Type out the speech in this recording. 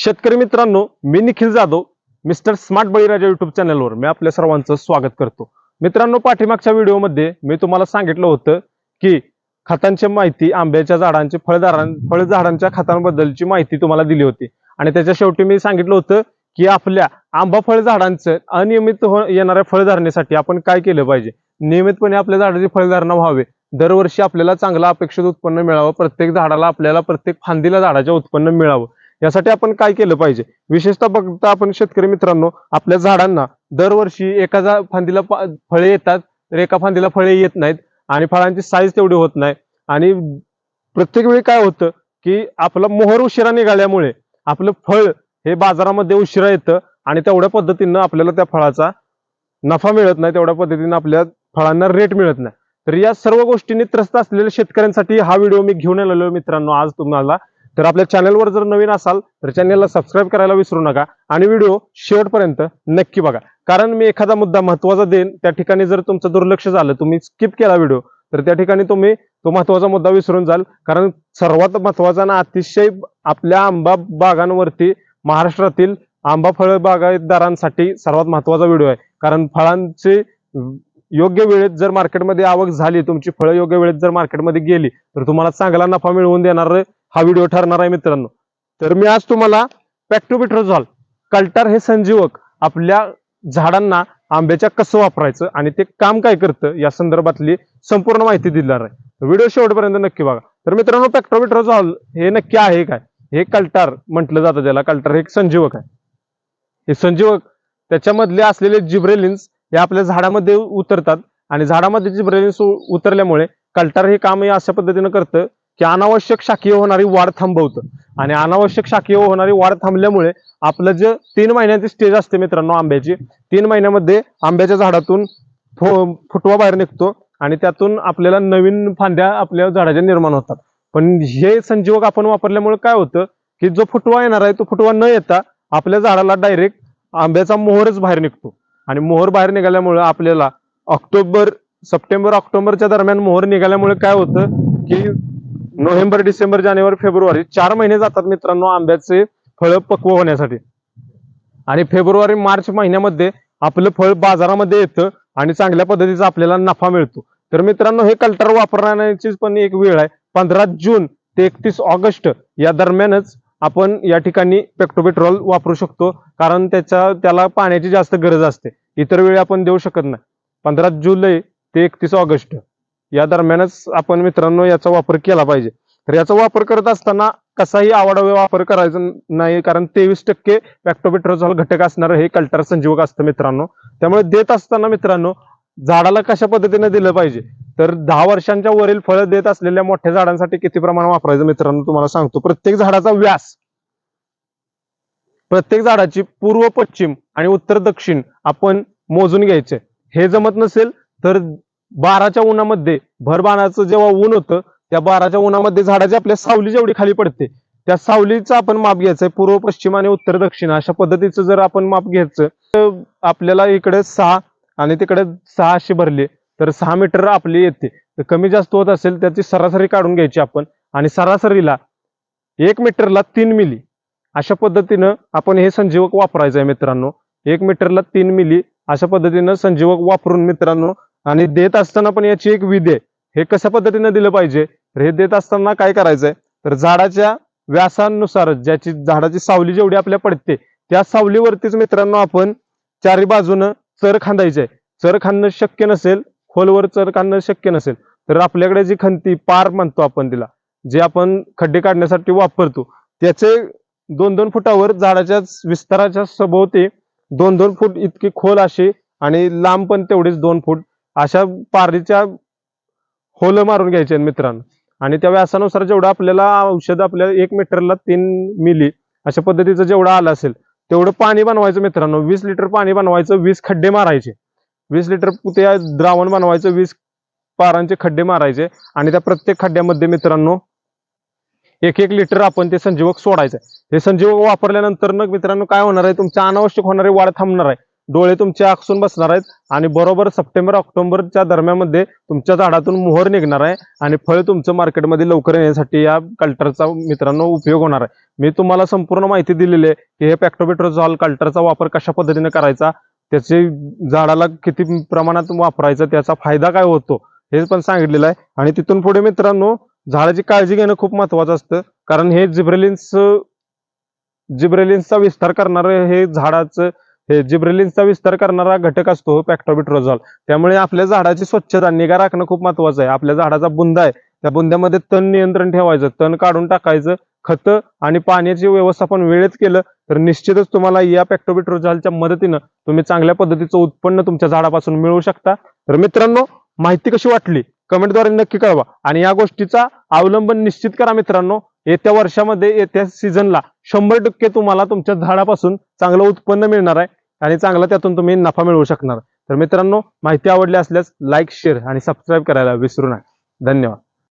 शेतकरी मित्रांनो मी Nikhil Jadhav mister smart Baliraja YouTube चॅनलवर मी आपल्या सर्वांचं स्वागत करतो. मित्रांनो पाठीमागच्या व्हिडिओमध्ये मी तुम्हाला सांगितलं होतं की खतांची माहिती आंब्याच्या झाडांची फळदारां फळझाडांच्या खतांबद्दलची माहिती तुम्हाला दिली होती. आणि त्याच्या शेवटी मी सांगितलं होतं की आपल्या आंबा फळझाडांचं अनियमित हो येणाऱ्या फळधारणेसाठी आपण काय केलं पाहिजे? नियमितपणे आपल्या झाडाची फळधारणा व्हावे. दरवर्षी आपल्याला चांगलं अपेक्षित उत्पन्न मिळावं. प्रत्येक झाडाला आपल्याला प्रत्येक फांदीला झाडाचे उत्पन्न मिळावं. यासाठी आपण काय केलं पाहिजे? विशेषतः बघता आपण शेतकरी मित्रांनो आपल्या झाडांना दरवर्षी एका फांदीला फळे येतात तर एका फांदीला फळे येत नाहीत आणि फळांची साईज तेवढी होत नाही. आणि प्रत्येक वेळी काय होतं की आपला मोहर उशिरा निघाल्यामुळे आपलं फळ हे बाजारामध्ये उशिरा येतं आणि तेवढ्या पद्धतीनं आपल्याला त्या फळाचा नफा मिळत नाही तेवढ्या पद्धतीनं आपल्या फळांना रेट मिळत नाही. तर या सर्व गोष्टींनी त्रस्त असलेल्या शेतकऱ्यांसाठी हा व्हिडिओ मी घेऊन आलेलो मित्रांनो. आज तुम्हाला तर आपल्या चॅनलवर जर नवीन असाल तर चॅनलला सबस्क्राईब करायला विसरू नका आणि व्हिडिओ शेवटपर्यंत नक्की बघा. कारण मी एखादा मुद्दा महत्त्वाचा देईन त्या ठिकाणी जर तुमचं दुर्लक्ष झालं तुम्ही स्किप केला व्हिडिओ तर त्या ठिकाणी तुम्ही तो महत्त्वाचा मुद्दा विसरून जाल. कारण सर्वात महत्त्वाचा ना अतिशय आपल्या आंबा बागांवरती महाराष्ट्रातील आंबा फळ बागायतदारांसाठी सर्वात महत्त्वाचा व्हिडिओ आहे. कारण फळांचे योग्य वेळेत जर मार्केटमध्ये आवक झाली तुमची फळं योग्य वेळेत जर मार्केटमध्ये गेली तर तुम्हाला चांगला नफा मिळवून देणार हा व्हिडिओ ठरणार आहे मित्रांनो. तर मी आज तुम्हाला पॅक्टोबिट्रोझॉल कल्टार हे संजीवक आपल्या झाडांना आंब्याच्या कसं वापरायचं आणि ते काम काय करतं या संदर्भातली संपूर्ण माहिती दिणार आहे. व्हिडिओ शेवटपर्यंत नक्की बघा. तर मित्रांनो पॅक्टोबिट्रोझॉल हे नक्की आहे काय? हे कल्टार म्हटलं जातं त्याला. कल्टार हे एक संजीवक आहे. हे संजीवक त्याच्यामधले असलेले जिब्रेलिन्स हे आपल्या झाडामध्ये उतरतात आणि झाडामध्ये जिब्रेलिन्स उतरल्यामुळे कल्टार हे काम हे अशा पद्धतीनं करतं की अनावश्यक शाखीय होणारी वाढ थांबवतं. आणि अनावश्यक शाखीय होणारी वाढ थांबल्यामुळे आपलं जे तीन महिन्याची स्टेज असते मित्रांनो आंब्याची तीन महिन्यामध्ये आंब्याच्या झाडातून फो- फुटवा बाहेर निघतो आणि त्यातून आपल्याला नवीन फांद्या आपल्या झाडाच्या निर्माण होतात. पण हे संजीवक आपण वापरल्यामुळे काय होतं की जो फुटवा येणार आहे तो फुटवा न येता आपल्या झाडाला डायरेक्ट आंब्याचा मोहरच बाहेर निघतो. आणि मोहर बाहेर निघाल्यामुळे आपल्याला ऑक्टोबर सप्टेंबर ऑक्टोबरच्या दरम्यान मोहर निघाल्यामुळे काय होतं की नोव्हेंबर डिसेंबर जानेवारी फेब्रुवारी चार महिने जातात मित्रांनो आंब्याचे फळ पक्व होण्यासाठी. आणि फेब्रुवारी मार्च महिन्यामध्ये आपलं फळ बाजारामध्ये येतं आणि चांगल्या पद्धतीचा आपल्याला नफा मिळतो. तर मित्रांनो हे कल्टर वापरण्याची पण एक वेळ आहे. पंधरा जून ते एकतीस ऑगस्ट या दरम्यानच आपण या ठिकाणी पेक्टोपेट्रोल वापरू शकतो. कारण त्याच्या त्याला पाण्याची जास्त गरज असते. इतर वेळी आपण देऊ शकत नाही. पंधरा जुलै ते एकतीस ऑगस्ट. या दरम्यानच आपण मित्रांनो याचा वापर केला पाहिजे. तर याचा वापर करत असताना कसाही आवडावे वापर करायचा नाही कारण तेवीस टक्के पॅक्टोपेट्रोझॉल घटक असणारं हे कल्टर संजीवक असतं मित्रांनो. त्यामुळे देत असताना मित्रांनो झाडाला कशा पद्धतीने दिलं पाहिजे? तर दहा वर्षांच्या वरील फळं देत असलेल्या मोठ्या झाडांसाठी किती प्रमाण वापरायचं मित्रांनो तुम्हाला सांगतो. प्रत्येक झाडाचा व्यास प्रत्येक झाडाची पूर्व पश्चिम आणि उत्तर दक्षिण आपण मोजून घ्यायचे. हे जमत नसेल तर बाराच्या उन्हामध्ये भरबाणाचं जेव्हा ऊन होतं त्या बाराच्या उन्हामध्ये झाडाची आपल्या सावली जेवढी खाली पडते त्या सावलीचं आपण माप घ्यायचं आहे पूर्व पश्चिम आणि उत्तर दक्षिण. अशा पद्धतीचं जर आपण माप घ्यायचं तर आपल्याला इकडे सहा आणि तिकडे सहा अशी भरली तर सहा मीटर आपली येते. तर कमी जास्त होत असेल त्याची सरासरी काढून घ्यायची आपण. आणि सरासरीला एक मीटरला तीन मिली. अशा पद्धतीनं आपण हे संजीवक वापरायचं आहे मित्रांनो. एक मीटरला तीन मिली. अशा पद्धतीनं संजीवक वापरून मित्रांनो आणि देत असताना पण याची एक विधे हे कशा पद्धतीनं दिलं पाहिजे? तर हे देत असताना काय करायचंय? तर झाडाच्या व्यासानुसार ज्याची झाडाची सावली जेवढी आपल्या पडते त्या सावलीवरतीच मित्रांनो आपण चारी बाजूनं चर खांदायचे चर खाणं शक्य नसेल खोलवर चर खाणं शक्य नसेल तर आपल्याकडे जी खंती पार म्हणतो आपण तिला जे आपण खड्डे काढण्यासाठी वापरतो त्याचे दोन दोन फुटावर झाडाच्या विस्ताराच्या सभोवती दोन दोन फूट इतकी खोल अशी आणि लांब पण तेवढीच दोन फूट अशा पारीच्या होल मारून घ्यायचे मित्रांनो. आणि त्या व्यासानुसार जेवढं आपल्याला औषध आपल्याला एक मीटरला तीन मिली अशा पद्धतीचं जेवढं आलं असेल तेवढं पाणी बनवायचं मित्रांनो. वीस लिटर पाणी बनवायचं वीस खड्डे मारायचे. वीस लिटर ते द्रावण बनवायचं वीस पारांचे खड्डे मारायचे आणि त्या प्रत्येक खड्ड्यामध्ये मित्रांनो एक एक लिटर आपण ते संजीवक सोडायचं. हे संजीवक वापरल्यानंतर मग मित्रांनो काय होणार आहे? तुमच्या अनावश्यक होणारे वाढ थांबणार आहे. डोळे तुमचे आकसून बसणार आहेत आणि बरोबर सप्टेंबर ऑक्टोबरच्या दरम्यानमध्ये तुमच्या झाडातून मोहर निघणार आहे आणि फळ तुमचं मार्केटमध्ये लवकर येण्यासाठी या कल्टरचा मित्रांनो उपयोग होणार आहे. मी तुम्हाला संपूर्ण माहिती दिलेली आहे की हे पॅक्टोबेट्रोझॉल कल्टरचा वापर कशा पद्धतीने करायचा त्याचे झाडाला किती प्रमाणात वापरायचं त्याचा फायदा काय होतो हे पण सांगितलेलं आहे. आणि तिथून पुढे मित्रांनो झाडाची काळजी घेणं खूप महत्वाचं असतं. कारण हे जिब्रेलिन्स जिब्रेलिन्सचा विस्तार करणारं हे झाडाचं हे जिब्रेलिन्सचा विस्तार करणारा घटक असतो पॅक्टोबिट्रोझॉल त्यामुळे आपल्या झाडाची स्वच्छता निगा राखणं खूप महत्वाचं आहे. आपल्या झाडाचा बुंदा आहे. त्या बुंद्यामध्ये तण नियंत्रण ठेवायचं तण काढून टाकायचं खतं आणि पाण्याचे व्यवस्थापन वेळेत केलं तर निश्चितच तुम्हाला या पॅक्टोबिट्रोझॉलच्या मदतीनं तुम्ही चांगल्या पद्धतीचं उत्पन्न तुमच्या झाडापासून मिळवू शकता. तर मित्रांनो माहिती कशी वाटली? कमेंटद्वारे नक्की कळवा. आणि या गोष्टीचा अवलंबन निश्चित करा मित्रांनो. येत्या वर्षामध्ये येत्या सीझनला शंभर टक्के तुम्हाला तुमच्या झाडापासून चांगलं उत्पन्न मिळणार आहे. आणि चांगला त्यातून तुम्ही नफा मिळवू शकणार. तर मित्रांनो माहिती आवडली असल्यास लाईक शेअर आणि सबस्क्राईब करायला विसरू नका. धन्यवाद.